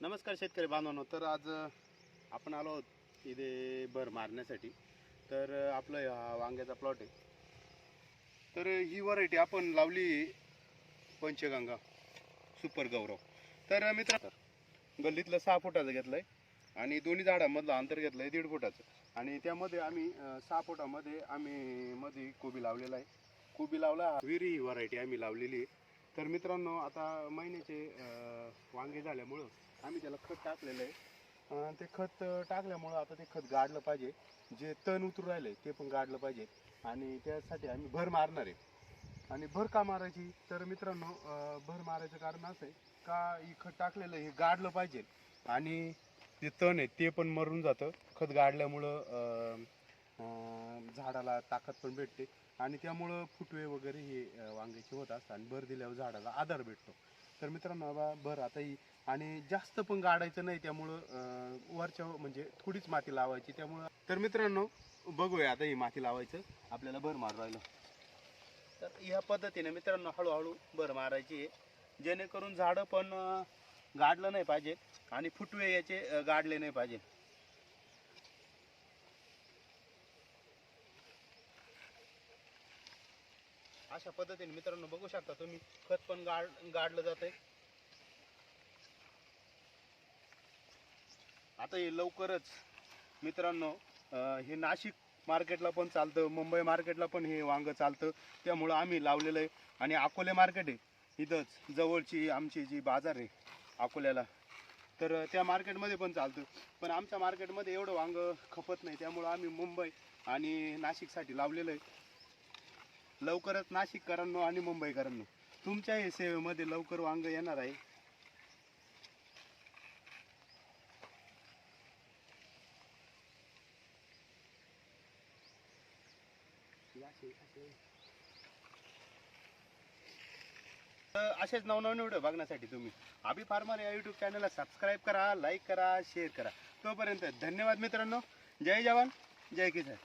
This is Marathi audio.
नमस्कार शेतकरी बांधवांनो. तर आज आपण आलो आहोत इथे भर मारण्यासाठी. तर आपलं वांग्याचा प्लॉट आहे. तर ही व्हरायटी आपण लावली पंचगंगा सुपर गौरव. तर मित्र गल्लीतलं सहा फुटाचं घेतलं आहे आणि दोन्ही झाडांमधलं अंतर घेतलं आहे दीड फुटाचं. आणि त्यामध्ये आम्ही सहा फुटामध्ये आम्ही मध्ये कोबी लावलेला आहे. कोबी लावला विरी ही व्हरायटी आम्ही लावलेली आहे. तर मित्रांनो आता महिन्याचे वांगे झाल्यामुळं आम्ही त्याला खत टाकलेलं आहे. अं, ते खत टाकल्यामुळं आता ते खत गाडलं पाहिजे. जे तण उतरू राहिले ते पण गाडलं पाहिजे. आणि त्यासाठी आम्ही भर मारणार आहे. आणि भर का मारायची? तर मित्रांनो अं, भर मारायचं कारण असं आहे का हे खत टाकलेलं हे गाडलं पाहिजे. आणि जे तण आहे ते पण मरून जातं. खत गाडल्यामुळं अं, झाडाला ताकद पण भेटते. आणि त्यामुळं फुटवे वगैरे हे वांग्याचे होत असतात आणि भर दिल्यावर झाडाला आधार भेटतो. तर मित्रांनो बा भर आता ही आणि जास्त पण गाडायचं नाही त्यामुळं वरच्या म्हणजे थोडीच माती लावायची. त्यामुळं तर मित्रांनो बघूया आता ही माती लावायचं. आपल्याला भर मारू राहिलं. तर ह्या पद्धतीने मित्रांनो हळूहळू भर मारायची आहे. जेणेकरून झाडं पण गाडलं नाही पाहिजे आणि फुटवे याचे गाडले नाही पाहिजे. अशा पद्धतीने मित्रांनो बघू शकता तुम्ही खत पण गाड गाडलं जाते आता हे लवकरच मित्रांनो हे नाशिक मार्केटला पण चालतं मुंबई मार्केटला पण हे वांगं चालतं त्यामुळं आम्ही लावलेलं आहे. आणि अकोले मार्केट आहे इथंच जवळची आमची जी बाजार आहे अकोल्याला. तर त्या मार्केटमध्ये पण चालतं. पण आमच्या मार्केटमध्ये एवढं वांगं खपत नाही त्यामुळं आम्ही मुंबई आणि नाशिकसाठी लावलेलं आहे. लवकरच नाशिककरांनो आणि मुंबईकरांनो तुमच्या या सेवेमध्ये लवकर वांग येणार आहे. तर असेच नवनवीन व्हिडिओ बघण्यासाठी तुम्ही अभी फार्मर या यूट्यूब चॅनलला सबस्क्राईब करा लाईक करा शेअर करा. तोपर्यंत धन्यवाद मित्रांनो. जय जवान जय किसान.